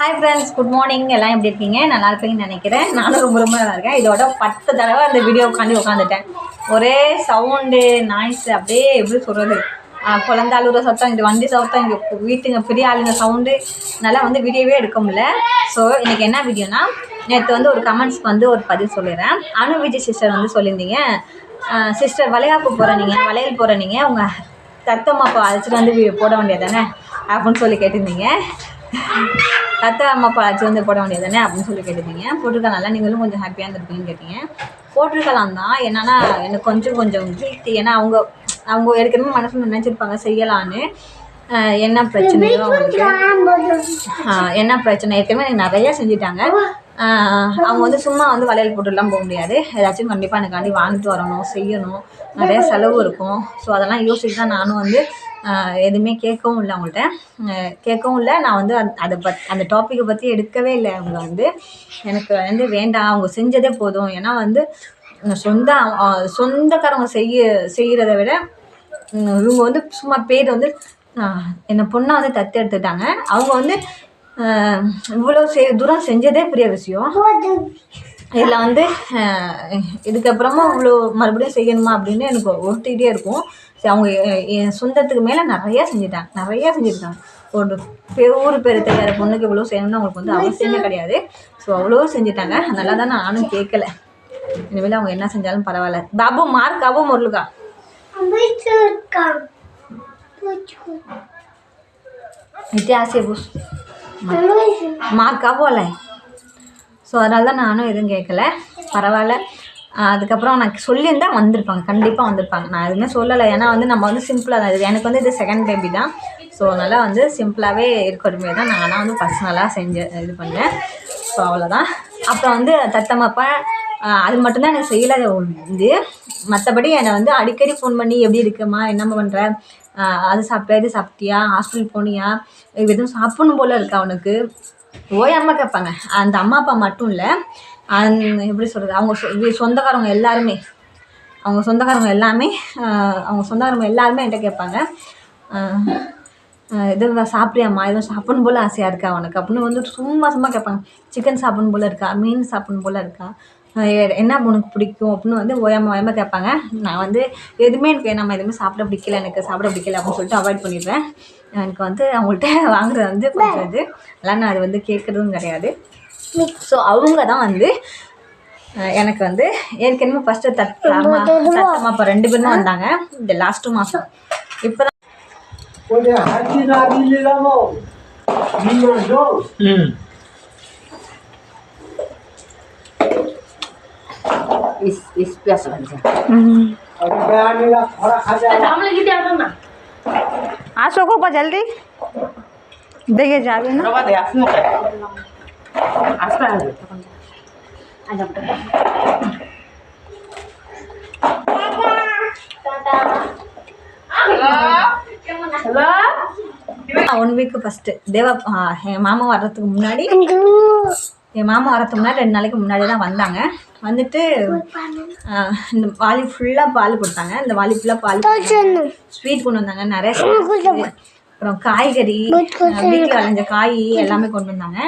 Hi friends good morning எல்லாம் எப்படி இருக்கீங்க? நல்லா இருப்பீங்கன்னு நினைக்கிறேன். நானும் ரொம்ப ரொம்ப நல்லா இருக்கேன். இதோட பத்து தடவை அந்த வீடியோ உட்காந்து உட்காந்துட்டேன். ஒரே சவுண்டு நாய்ஸ் அப்படியே எப்படி சொல்கிறது குழந்த அழுகுற சத்தம் இந்த வண்டி சத்தம் இங்கே வீட்டுங்க பெரிய ஆளுங்க சவுண்டு நல்லா வந்து வீடியோவே எடுக்க முடியல. ஸோ இன்றைக்கி என்ன வீடியோனா நேற்று வந்து ஒரு கமெண்ட்ஸ்க்கு வந்து ஒரு பதிவு சொல்லிடுறேன். அனு விஜய் சிஸ்டர் வந்து சொல்லியிருந்தீங்க. சிஸ்டர் வளையாப்பு போகிற நீங்கள் வளையல் போகிற நீங்கள் உங்கள் தத்தம்மாப்பா அழைச்சிட்டு வந்து போட வேண்டியது தானே? அப்படின்னு சொல்லி கேட்டிருந்தீங்க. கத்த அம்மா அப்பா அழைச்சி வந்து போட வேண்டியது தானே அப்படின்னு சொல்லி கேட்டிருந்தீங்க போட்டிருக்கலாம் நீங்களும் கொஞ்சம் ஹாப்பியாக இருந்திருப்பீங்கன்னு கேட்டீங்க. போட்டிருக்கலாம் தான். என்னன்னா எனக்கு கொஞ்சம் கொஞ்சம் கில்ட்டி ஏன்னா அவங்க அவங்க ஏற்கனவே மனசில் நினச்சிருப்பாங்க செய்யலான்னு. என்ன பிரச்சனையோ அவங்களுக்கு. என்ன பிரச்சனை? ஏற்கனவே எனக்கு நிறைய செஞ்சுட்டாங்க. அவங்க வந்து சும்மா வந்து வளையல் போட்டுலாம் போக முடியாது. ஏதாச்சும் கண்டிப்பாக எனக்காண்டி வாங்கிட்டு வரணும் செய்யணும். நிறைய செலவு இருக்கும். ஸோ அதெல்லாம் யோசிச்சு தான் நானும் வந்து எதுவுமே கேட்கவும் இல்லை அவங்கள்ட்ட. கேட்கவும் இல்லை. நான் வந்து அதை பத் அந்த டாப்பிக்கை பற்றி எடுக்கவே இல்லை. அவங்க வந்து எனக்கு வந்து வேண்டாம். அவங்க செஞ்சதே போதும். ஏன்னா வந்து சொந்த சொந்தக்காரவங்க சொந்தக்காரங்க செய்ய செய்கிறத விட இவங்க வந்து சும்மா பேர் வந்து என்னை பொண்ணை வந்து தத்து எடுத்துட்டாங்க அவங்க வந்து இவ்வளோ செ தூரம் செஞ்சதே பெரிய விஷயம். இதில் வந்து இதுக்கப்புறமா இவ்வளோ மறுபடியும் செய்யணுமா அப்படின்னு எனக்கு ஒருத்திக்கிட்டே இருக்கும். சரி அவங்க என் சொந்தத்துக்கு மேலே நிறையா செஞ்சுட்டாங்க. நிறையா செஞ்சுருக்காங்க. ஒரு ஊர் பேர் தெரியாத பொண்ணுக்கு இவ்வளோ செய்யணும்னு அவங்களுக்கு வந்து அவசியமே கிடையாது. ஸோ அவ்வளோ செஞ்சுட்டாங்க. அதனால தான் நானும் கேட்கல இனிமேல் அவங்க என்ன செஞ்சாலும் பரவாயில்ல. பாபு மார்க் ஆபு முருளுக்கா இத்தியாசிய புஷ் மார்க்காக ஆகும்ல ஸோ அதனால தான் நானும் எதுவும் கேட்கல பரவாயில்ல. அதுக்கப்புறம் நான் சொல்லியிருந்தா வந்திருப்பாங்க. கண்டிப்பாக வந்திருப்பாங்க. நான் எதுவுமே சொல்லலை. ஏன்னா வந்து நம்ம வந்து சிம்பிளாக தான் இது. எனக்கு வந்து இது செகண்ட் பேபி தான். ஸோ அதனால் வந்து சிம்பிளாகவே இருக்கிறதுமே தான் நான் வந்து பர்சனலாக செஞ்சு இது பண்ணேன். ஸோ அவ்வளோதான் அப்புறம் வந்து தத்தமப்பா அது மட்டும்தான் எனக்கு செய்யலை. இது மற்றபடி என்னை வந்து அடிக்கடி ஃபோன் பண்ணி எப்படி இருக்குமா என்னம்மா பண்ணுற அது சாப்பிட்டியா இது சாப்பிட்டியா? ஹாஸ்பிட்டல் போனியா? இது எதுவும் சாப்பிடணும் போல இருக்கா அவனுக்கு? ஓயாமல் கேட்பாங்க. அந்த அம்மா அப்பா மட்டும் இல்லை. அந் எப்படி சொல்கிறது அவங்க சொ- சொந்தக்காரவங்க எல்லாருமே. அவங்க சொந்தக்காரங்க எல்லாமே அவங்க சொந்தக்காரவங்க எல்லாருமே என்கிட்ட கேட்பாங்க. எதுவும் சாப்பிட்றியாம்மா எதுவும் சாப்பிடணும் போல் ஆசையாக இருக்கா உனக்கு அப்படின்னு வந்து சும்மா சும்மா கேட்பாங்க. சிக்கன் சாப்பிடணும் போல் இருக்கா? மீன் சாப்பிடணும் போல் இருக்கா? என்ன உனக்கு பிடிக்கும் அப்படின்னு வந்து ஓயாம ஓயாம கேட்பாங்க. நான் வந்து எதுவுமே எனக்கு நம்ம எதுவுமே சாப்பிட பிடிக்கல எனக்கு சாப்பிட பிடிக்கல அப்படின்னு சொல்லிட்டு அவாய்ட் பண்ணிடுவேன். எனக்கு வந்து அவங்கள்ட்ட வாங்குறது வந்து கொஞ்சம் இது அதெல்லாம் நான் அது வந்து கேட்குறதும் கிடையாது. ஸோ அவங்க தான் வந்து எனக்கு வந்து ஏற்கனவே ஃபஸ்ட்டு தட் தத்தம்மா அப்போ ரெண்டு பேரும் வந்தாங்க. இந்த லாஸ்ட்டு மாதம் இப்போ தான் इस प्यास भन्छ आँसु को जल्दी देखे जाबे ना ஒன் வீக்கு ஃபஸ்ட்டு தேவா என் மாமா வர்றதுக்கு முன்னாடி என் மாமா வரதுக்கு முன்னாடி ரெண்டு நாளைக்கு முன்னாடி தான் வந்தாங்க. வந்துட்டு இந்த வாலி ஃபுல்லாக பால் கொடுத்தாங்க. இந்த வாலி ஃபுல்லாக பால் ஸ்வீட் கொண்டு வந்தாங்க. நிறைய அப்புறம் காய்கறி வீட்டில் விளைஞ்ச காய் எல்லாமே கொண்டு வந்தாங்க.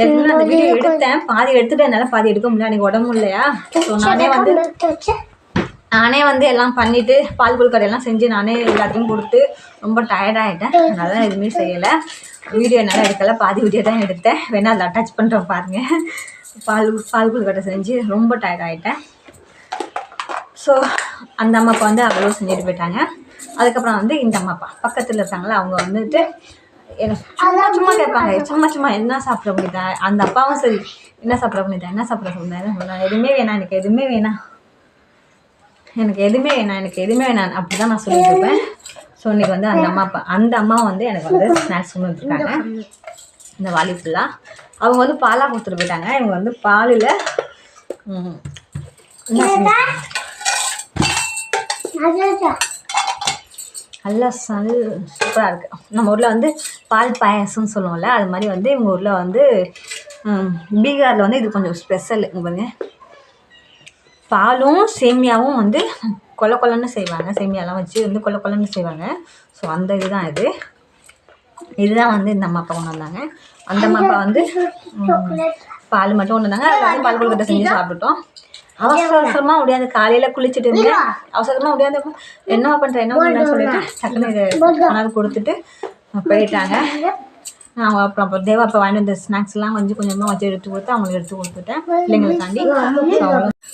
ஏற்கனவே அந்த வீடியோ எடுத்தேன். பாதி எடுத்துட்டு என்னால் பாதி எடுக்க முடியல. எனக்கு உடம்பு இல்லையா? ஸோ நானே வந்து நானே வந்து எல்லாம் பண்ணிட்டு பால் கொழுக்கடை எல்லாம் செஞ்சு நானே எல்லாத்தையும் கொடுத்து ரொம்ப டயர்டாகிட்டேன் அதனால தான் எதுவுமே செய்யலை. வீடியோ என்னால் எடுக்கல. பாதி வீடியோ தான் எடுத்தேன். வேணா அதில் அட்டாச் பண்ணுறேன் பாருங்க. பால் பால் கொழுக்கட்டை செஞ்சு ரொம்ப டயர்டாகிட்டேன் ஸோ அந்த அம்மாப்பா வந்து அவ்வளோ செஞ்சுட்டு போயிட்டாங்க. அதுக்கப்புறம் வந்து இந்த அம்மாப்பா பக்கத்தில் இருக்காங்களா அவங்க வந்துட்டு எனக்கு சும்மா சும்மா கேட்பாங்க சும்மா சும்மா என்ன சாப்பிட முடியுதா அந்த அப்பாவும் சரி என்ன சாப்பிட முடியுதா என்ன சாப்பிட முடியுதா நான் எதுவுமே வேணாம் எனக்கு எதுவுமே வேணாம். எனக்கு எதுவுமே வேணாம் எனக்கு எதுவுமே வேணாம் அப்படி தான் நான் சொல்லிட்டு இருப்பேன். ஸோ இன்னைக்கு வந்து அந்த அம்மா அப்பா அந்த அம்மா வந்து எனக்கு வந்து ஸ்நாக்ஸ் கொண்டு வந்துருக்காங்க. இந்த வாலி ஃபுல்லாக அவங்க வந்து பாலாக கொடுத்துட்டு போயிட்டாங்க. இவங்க வந்து பாலில்? நல்லா சல் சூப்பராக இருக்குது நம்ம ஊரில் வந்து பால் பாயாசம்னு சொல்லுவோம்ல அது மாதிரி வந்து இவங்க ஊரில் வந்து பீகாரில் வந்து இது கொஞ்சம் ஸ்பெஷல் இங்கே பாருங்க. பாலும் சேமியாவும் வந்து கொல கொலன்னு செய்வாங்க. சேமியாலாம் வச்சு வந்து கொல கொலன்னு செய்வாங்க. ஸோ அந்த இதுதான் இது. இதுதான் வந்து இந்த அம்மா அப்பா கொண்டு வந்தாங்க. அந்த அம்மா வந்து ம், பால் மட்டும் ஒன்று தாங்க அது வந்து பால் கொழுக்கட்டை செஞ்சு சாப்பிட்டோம் அவசர அவசரமா முடியாது. காலையில குளிச்சுட்டு இருந்தேன் அவசரமா முடியாது. என்ன பண்றேன் என்ன பண்றேன்னு சொல்லிட்டு டக்குனு இது கொண்டாந்து கொடுத்துட்டு போயிட்டாங்க. நான் அப்புறம் அப்புறம் தேவா அப்போ வாங்கிட்டு வந்த ஸ்நாக்ஸ்லாம் கொஞ்சம் கொஞ்சமாக வச்சு எடுத்து கொடுத்து அவங்களுக்கு எடுத்து கொடுத்துட்டேன். பிள்ளைங்களுக்காண்டி.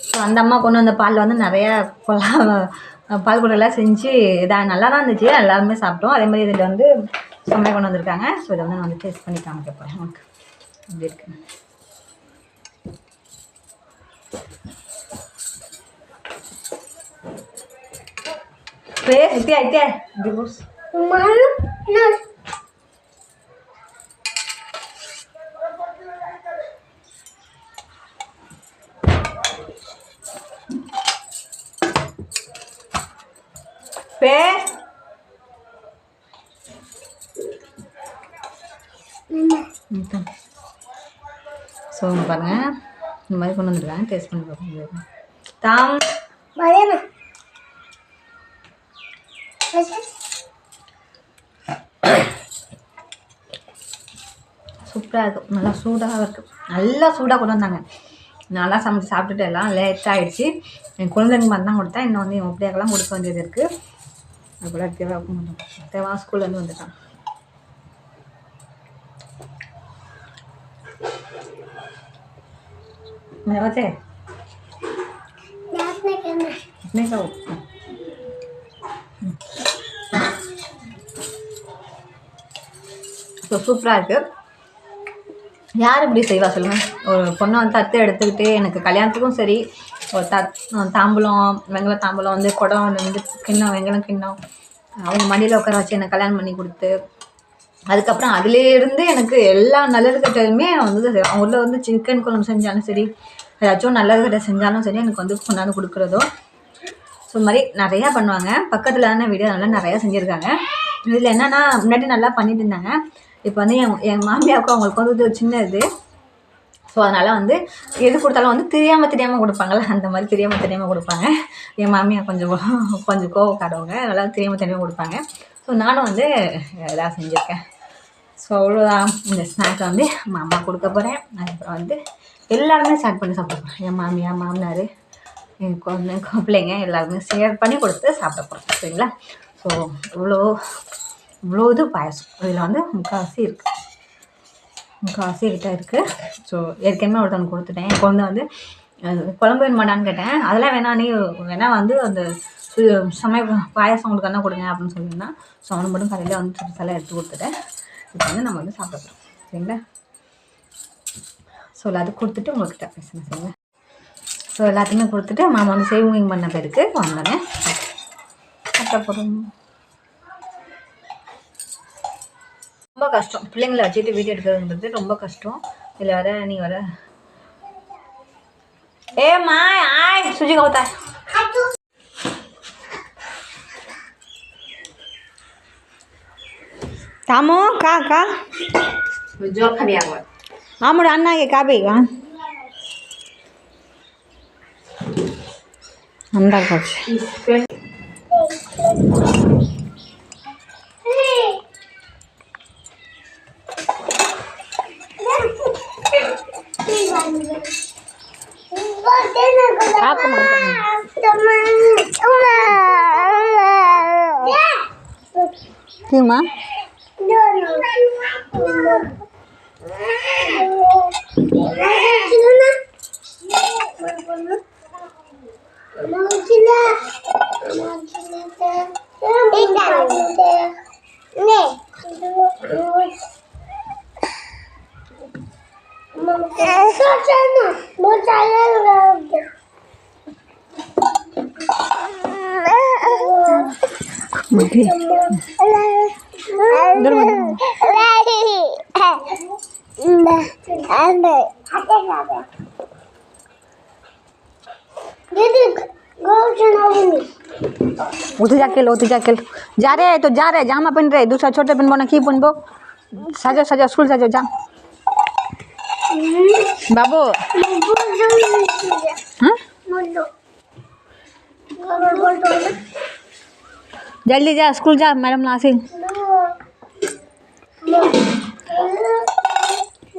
ஸோ அந்த அம்மா கொண்டு வந்த பால் வந்து நிறைய கொல்லா பால் கூடலாம் செஞ்சு இதாக நல்லா தான் இருந்துச்சு. எல்லாருமே சாப்பிட்டோம். அதே மாதிரி இதில் வந்து செம்மையாக கொண்டு வந்திருக்காங்க. ஸோ இதை வந்து நான் வந்து டேஸ்ட் பண்ணி காமிக்க போகிறேன் உங்களுக்கு எப்படி இருக்கு. பே ஆயிட்டே டிவோர்ஸ் பே ஸோ பாருங்க. இந்த மாதிரி கொண்டு வந்துருக்காங்க டேஸ்ட் பண்ணி பார்ப்போம் தாம். சூப்பராக இருக்கும் நல்லா சூடாக இருக்கும் நல்லா சூடாக கொண்டு வந்தாங்க. நல்லா சமைச்சு சாப்பிட்டுட்டு எல்லாம் லேட் ஆகிடுச்சு என் குழந்தைங்க மாதிரி தான் கொடுத்தேன். இன்னும் வந்து என் ஒப்படியாக்கெல்லாம் கொடுக்க வேண்டியது இருக்குது அது கூட தேவா தேவா ஸ்கூல்லேருந்து வந்துட்டான். मैं बचे अपने का ஸோ சூப்பராக இருக்குது யார் இப்படி செய்வா சொல்லுங்கள் ஒரு பொண்ணை வந்து தத்து எடுத்துக்கிட்டு எனக்கு கல்யாணத்துக்கும் சரி ஒரு தத் தாம்பூலம் வெங்கல தாம்பூலம் வந்து குடம் வந்து கிண்ணம் வெங்கலம் கிண்ணம் அவங்க மடியில் உட்கார வச்சு எனக்கு கல்யாணம் பண்ணி கொடுத்து அதுக்கப்புறம் அதுலேருந்து எனக்கு எல்லா நல்லது கெட்டதுமே வந்து அவங்க ஊரில் வந்து சிக்கன் குழம்பு செஞ்சாலும் சரி ஏதாச்சும் நல்லது கெட்ட செஞ்சாலும் சரி எனக்கு வந்து கொண்டாந்து கொடுக்குறதோ ஸோ மாதிரி நிறையா பண்ணுவாங்க. பக்கத்தில் தானே வீடு நல்லா நிறையா செஞ்சுருக்காங்க. இதில் என்னென்னா முன்னாடி நல்லா பண்ணிட்டு இருந்தாங்க. இப்போ வந்து என் என் மாமியாவுக்கும் அவங்களுக்கு வந்து இது ஒரு சின்ன இது ஸோ அதனால் வந்து எது கொடுத்தாலும் வந்து தெரியாமல் தெரியாமல் கொடுப்பாங்கல்ல அந்த மாதிரி தெரியாமல் தெரியாமல் கொடுப்பாங்க. என் மாமியார் கொஞ்சம் கொஞ்சம் கோவக்காரவங்க அதனால் தெரியாமல் தெரியாமல் கொடுப்பாங்க. ஸோ நானும் வந்து எல்லாம் செஞ்சுருக்கேன். ஸோ அவ்வளோதான் இந்த ஸ்நாக்கை வந்து மாமா கொடுக்க போகிறேன் அதுக்கப்புறம் வந்து எல்லாருமே ஸ்டார்ட் பண்ணி சாப்பிட என் மாமியார் மாமனார் என் குழந்தை பிள்ளைங்க எல்லாருமே ஷேர் பண்ணி கொடுத்து சாப்பிட போகிறோம் சரிங்களா? ஸோ இவ்வளோ இவ்வளோ இது பாயசம். இதில் வந்து முக்கால்வாசி இருக்குது முக்கால்வாசி கிட்டே இருக்குது ஸோ ஏற்கனவே ஒருத்தவங்க கொடுத்துட்டேன். என் குழந்தை வந்து குழம்பு வேணுமாடான்னு கேட்டேன். அதெல்லாம் வேணாம் நீ வேணா வந்து அந்த சமய பாயாசம் உங்களுக்கு என்ன கொடுங்க அப்படின்னு சொல்லியிருந்தான் ஸோ அவனுக்கு மட்டும் கடையில் வந்து சிறுசாலாம் எடுத்து கொடுத்துட்டேன். இப்போ வந்து நம்ம வந்து சாப்பிட போகிறோம் சரிங்களா? ஸோ எல்லாத்தையும் கொடுத்துட்டு உங்கள்கிட்ட பேசுகிறேன் சரிங்களா? ஸோ எல்லாத்தையுமே கொடுத்துட்டு மாமா வந்து சேவிங் பண்ண பேருக்கு வந்தோடனே சாப்பிட போகிறோம் ரொம்ப கஷ்டம். பிள்ளைங்களை வச்சுட்டு வீடியோ எடுக்கிறதுன்றது ரொம்ப கஷ்டம். இதில் வர நீ வர থামো কা কা জল খাবি আবার আমার রান্নাকে কাবে হ্যাঁ ঠান্ডার কাছে কি মা? 괜찮아. 뭐 잘하는 거 같아. 뭐지? Mungkin उधर जाके लो उधर जाके लो जा रहे हैं तो जा रहे हैं जामा पहन रहे दूसरा छोटे पहन बोना की पहनबो? सजो सजो स्कूल सजो जा। बाबू। हाँ जल्दी जा स्कूल जा मैडम नासिंग